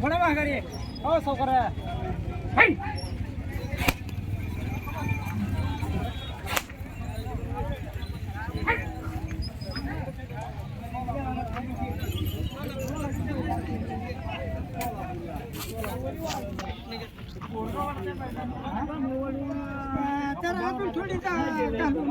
बडा माघारी हो सावकार तर आपण थोडी घालून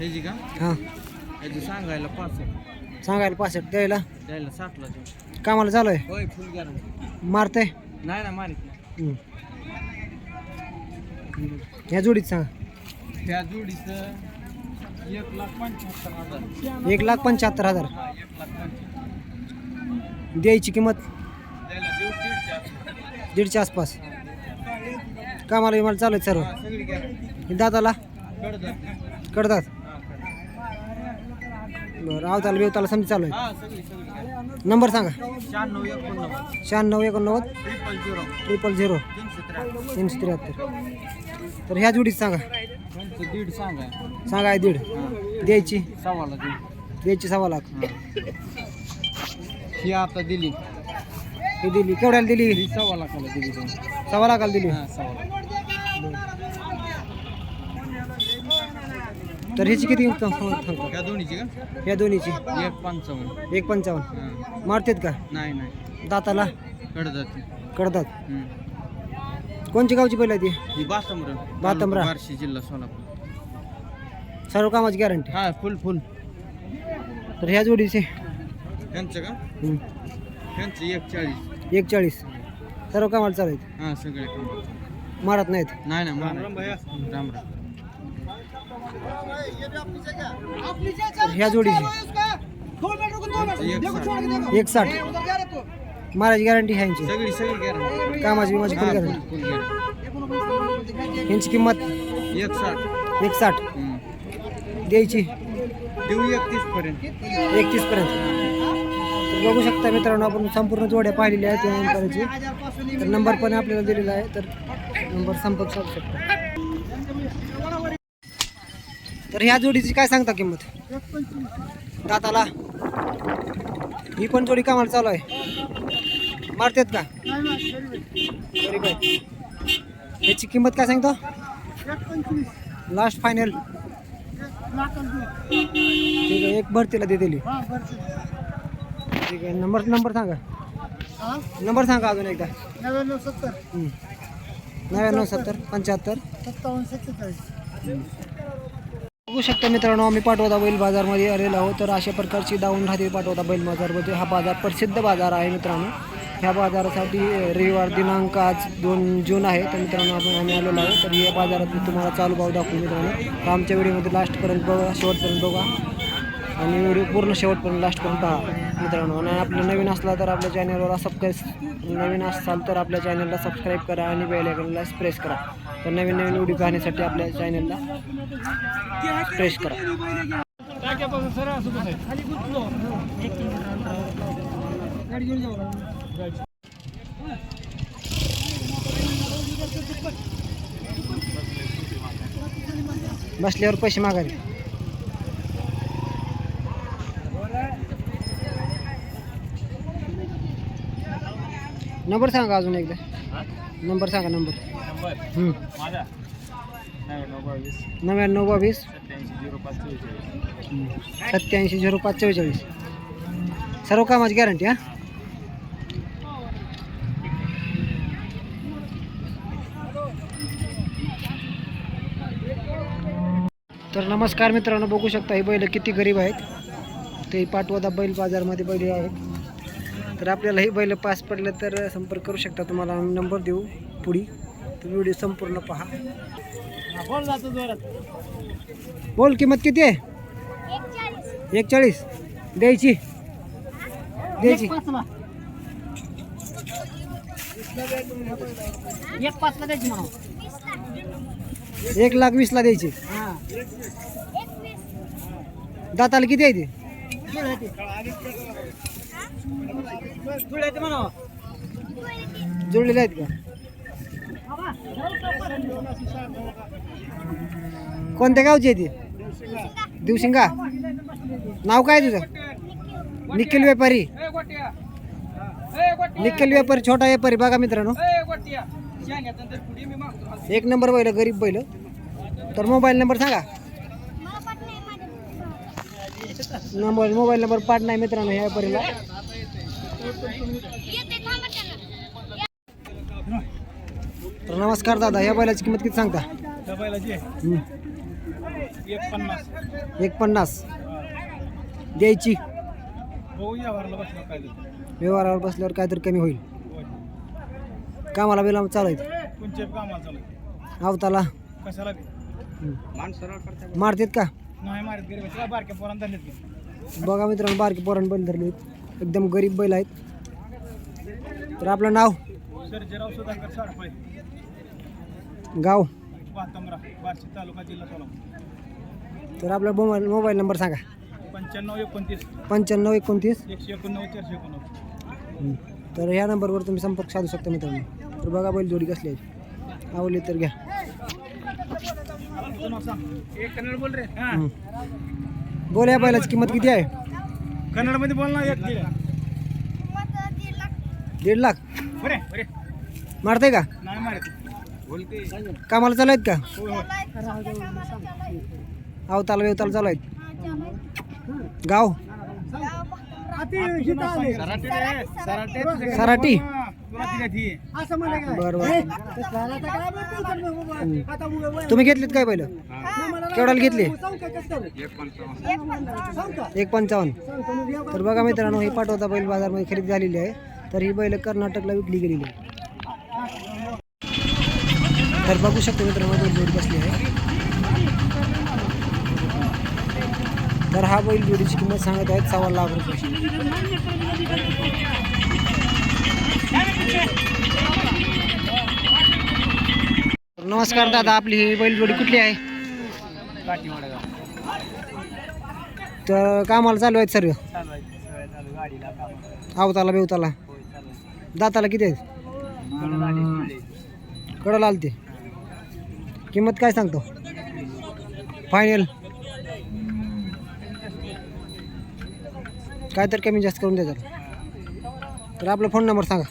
का? हां. सांगायला पाच सांगायला पासष्ट द्यायला. द्यायला साठला देऊ कामाला चालू आहे? होय फुल गॅरंटी मारते नाही ना मारित नाही. ह्या जोडीत सांगा. त्या जोडीचं एक लाख पंच्याहत्तर हजार. एक लाख पंच्याहत्तर हजार. हा एक लाख पंच्याहत्तर. द्यायची किंमत? द्यायला देऊ दीडच्या आसपास. दीडच्या आसपास. कामाला विमाला चालू आहे सर्व. हा, सगळी गॅरंटी दादाला कडदार कडतात हा बरं आवताला बिवताला समजा चालू आहे. नंबर सांगा. शहाण्णव एकोणनव्वद शहाण्णव एकोणनव्वद ट्रिपल झिरो ट्रिपल झिरो तीनशे त्र्याहत्तर. तीनशे त्र्याहत्तर तर ह्या जोडीत सांगा. त्यांचं दीड सांगा सांगा दीड. द्यायची. सव्वाला दीड द्यायची सव्वा लाख. ही आता दिली. ही दिली. केवढ्याला दिली? सव्वा लाखाला दिली. त्यांनी सव्वा लाखाला दिली. हा सव्वा लाख. तर ह्याची किती सांगता या दोन्हीची का? या दोन्हीची. एक पंचावन्न. एक पंचावन्न. हा. मारतात का? नाही नाही. दाताला? कडदाती. कडतात हम्म. कोणची गावची पहिला ती? ही बासमर. बातमरा. बार्शी जिल्हा सोलापूर. सर्व कामाची गॅरंटी हा फुल फुल तर ह्या जोडीचे? त्यांचं का. त्यांचं एक चाळीस एक चाळीस सर्व कामाला चालू आहेत? हा सगळे मारत नाहीत? नाही ना राम राम ह्या जोडीची एक साठ. मारायची गॅरंटी आहे यांची सगळी सगळी गॅरंटी कामाची विमाची फुल हा गॅरंटी फुल गॅरंटी यांची किंमत? एक साठ एक साठ. द्यायची. देऊ एकतीस पर्यंत. एकतीस पर्यंत. बघू शकता मित्रांनो आपण संपूर्ण जोड्या पाहिलेल्या आहेत त्या नंबरची तर नंबर पण आपल्याला दिलेला आहे तर नंबर संपर्क साधू शकता. तर ह्या जोडीची काय सांगता किंमत? दाताला. ही पण जोडी कामाला चालू आहे मारतात का? आहे ह्याची किंमत काय सांगतो? लास्ट फायनल ठीक आहे एक भरतीला दे दिली. ठीक आहे नंबर नंबर सांगा. नंबर सांगा अजून एकदा. नव्याण्णव सत्तर. नव्याण्णव सत्तर पंच्याहत्तर. सत्तावन्न सत्तेचाळीस. बघू शकता मित्रांनो आम्ही पाठवता बैल बाजारमध्ये आलेलो आहोत. तर अशा प्रकारची दावून राहते पाठवता बैल बाजारमध्ये. हा बाजार प्रसिद्ध बाजार आहे मित्रांनो. ह्या बाजारासाठी रविवार दिनांक आज दोन जून आहे. तर मित्रांनो आपण आम्ही आलेलो आहोत. तर या बाजारात मी तुम्हाला चालू भाव दाखवू मित्रांनो. तर आमच्या व्हिडिओमध्ये लास्टपर्यंत बघा शेवटपर्यंत बघा. आणि व्हिडिओ पूर्ण शेवटपर्यंत लास्टपर्यंत पहा मित्रांनो. आणि आपलं नवीन असला तर आपल्या चॅनलवर सबस्क्राईब नवीन असाल तर आपल्या चॅनलला सबस्क्राईब करा आणि बेल आयकॉनला प्रेस करा. तर नवीन नवीन व्हिडिओ पाहण्यासाठी आपल्या चॅनलला प्रेस करा. बसल्यावर पैसे मागायचे. नंबर सांगा अजून एकदा. नंबर सांगा नंबर. नव्याण्णव बावीस. सत्याऐंशी झिरो पाच चव्वेचाळीस. सर्व कामाची गॅरंटी हा? तर नमस्कार मित्रांनो बघू शकता ही बैल किती गरीब आहेत. ते पाटवदा बैल बाजारमध्ये बैल आहेत. तर आपल्याला ही बैल पास पडलं तर संपर्क करू शकता तुम्हाला. नंबर देऊ पुढी. तुम्ही व्हिडिओ संपूर्ण पहा. जातो जोरात. बोल किंमत किती आहे? एक चाळीस द्यायची. द्यायची. एक पाचला. द्यायची म्हणून एक लाख वीसला द्यायची. हा. दाताला किती आहे ती? म्हणा जोडलेले आहेत का? कोणत्या गावची आहे ती? दिवशिंगा. नाव काय तुझं? निखिल व्यापारी. निखिल व्यापारी छोटा व्यापारी बघा मित्रांनो. एक नंबर बैल गरीब बैल. तर मोबाईल नंबर सांगा. नंबर मोबाईल नंबर पाठ नाही मित्रांनो ह्या व्यापारीला. नमस्कार दादा या बैलाची किंमत किती सांगता. एक पन्नास एक पन्नास द्यायची. भाऊ या भरला बसला काय व्यवहारावर बसल्यावर काहीतरी कमी होईल. कामाला बिला चालू आहेत. कोणचे कामाला चालू आवताला. कशाला बी? मान सरळ करता मारतात का? नाही मारत गरीब आहे. त्याला बारक्या पोरांना धरलेत की बघा मित्रांनो बारके पोरण बैल धरले आहेत एकदम गरीब बैल आहेत. तर आपलं नाव? सर्जेराव सुधाकर साडपाय गाव. पातंबरा बार्शी तालुका जिल्हा सोलापूर. तर आपला मोबाईल मोबाईल नंबर सांगा. पंच्याण्णव एकोणतीस. पंच्याण्णव एकोणतीस. एकशे एकोणनव्वद चारशे एकोणनव्वद. तर ह्या नंबरवर तुम्ही संपर्क साधू शकता मित्रांनो. तर बघा बैल जोडी कसली आहे. आवडली तर घ्या. तुझं नाव सांग. एक कन्नड बोल रे. हां. हम्म. बोल या बैलाची किंमत किती आहे? कन्नडमध्ये बोल ना एक दीड दीड लाख. बरे बरे. मारते का? नाही मारत. कामाला चालू आहेत का? आवताला वेवताला चालू आहेत. गाव? सराटे रे सराटे सराटी तुला दिल्या ती? बरं बरं तुम्ही घेतलीत काय पहिलं? केवढ्याला घेतली? एक पंचावन्न. तर बघा मित्रांनो ही पाठवता बैल बाजारमध्ये खरेदी झालेली आहे. तर ही बैल कर्नाटकला विकली गेलेली आहे. तर बघू शकतो मित्रांनो जोडी बसली आहे? तर हा बैल जोडीची किंमत सांगत आहेत सव्वा लाख रुपये. नमस्कार दादा आपली ही बैल जोडी कुठली आहे? तर कामाला चालू आहेत सर्व? आवताला बेवताला? दाताला किती आहेत? कडं आलते. किंमत काय सांगतो? फायनल काय तर कमी जास्त करून द्या तर आपला फोन नंबर सांगा.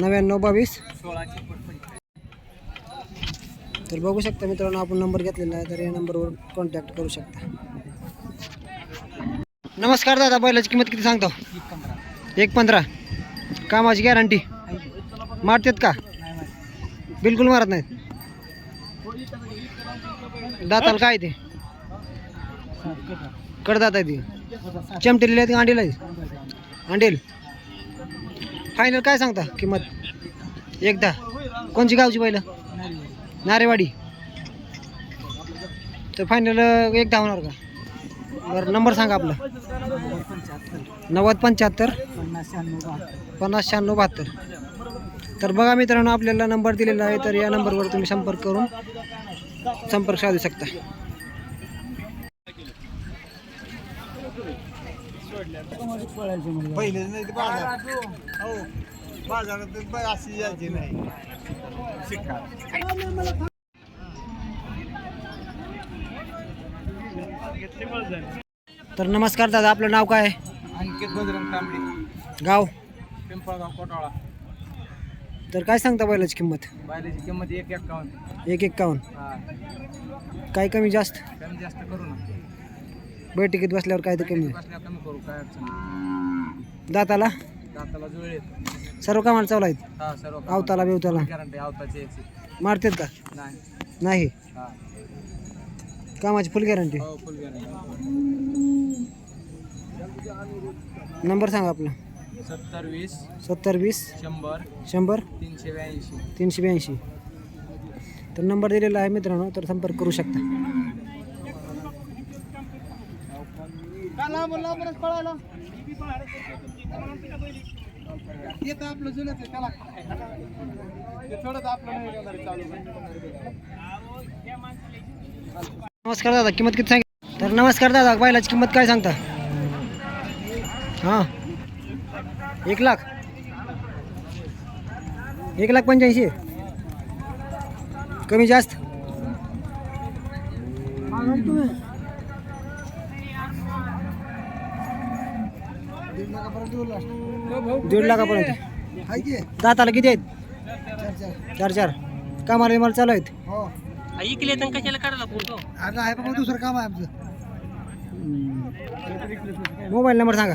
नव्याण्णव बावीस. तर बघू शकता मित्रांनो आपण नंबर घेतलेला आहे तर या नंबरवर कॉन्टॅक्ट करू शकता. नमस्कार दादा बैलाची किंमत किती सांगतो? एक पंधरा. कामाची गॅरंटी मारतात का? बिलकुल मारत नाहीत. दाताला काय ते? कडदात आहे ती. चमटेलेली आहेत ती अंडेल? आहे अंडेल. फायनल काय सांगता किंमत? एकदा. कोणची गावची पहिलं? नारेवाडी. तर फायनल एकदा होणार का? बरं नंबर सांगा आपला. नव्वद पंच्याहत्तर. पन्नास शहाण्णव बहात्तर. पन्नास शहाण्णव बहात्तर. तर बघा मित्रांनो आपल्याला नंबर दिलेला आहे तर या नंबरवर तुम्ही संपर्क करून संपर्क साधू शकता. पहिले नाही ते बाजार. हो बाजारात अशी यायची नाही. शिका. तर नमस्कार दादा आपलं नाव काय? अंकित बजरंग तांबडे गाव? पिंपळगाव कोटाळा. तर काय सांगता बैलाची किंमत? बायलेची किंमत एक एकावन्न. एक एक्कावन्न हा. काय कमी जास्त? कमी जास्त करू ना. बैठकीत बसल्यावर काय तर कमी? होईल. बसल्या कमी करू काय अडचण नाही. दाताला? दाताला जुळे सर्व कामाला चालू आहेत? हा सर्व आवताला बेवताला? गॅरंटी आवताची याची. मारतात का? नाही. नाही? हा. कामाची फुल गॅरंटी हो फुल गॅरंटी नंबर सांगा आपला. सत्तर वीस सत्तर वीस शंभर शंभर तीनशे ब्याऐंशी. तीनशे ब्याऐंशी. तर नंबर दिलेला आहे मित्रांनो तर संपर्क करू शकता. का आपलं जुनच आहे त्याला थोडंच आपलं का नमस्कार दादा किंमत किती सांग तर नमस्कार दादा बैलाची किंमत काय सांगता? हाँ. एक लाख. एक लाख पंच्याऐंशी. कमी जास्त. दीड लाखापर्यंत. दाताला किती आहेत? चार चार. कामाला मला चालू आहेत? ऐकले तर कशाला काढला फोटो आहे बाबा दुसरं काम आहे आमचं. मोबाईल नंबर सांगा.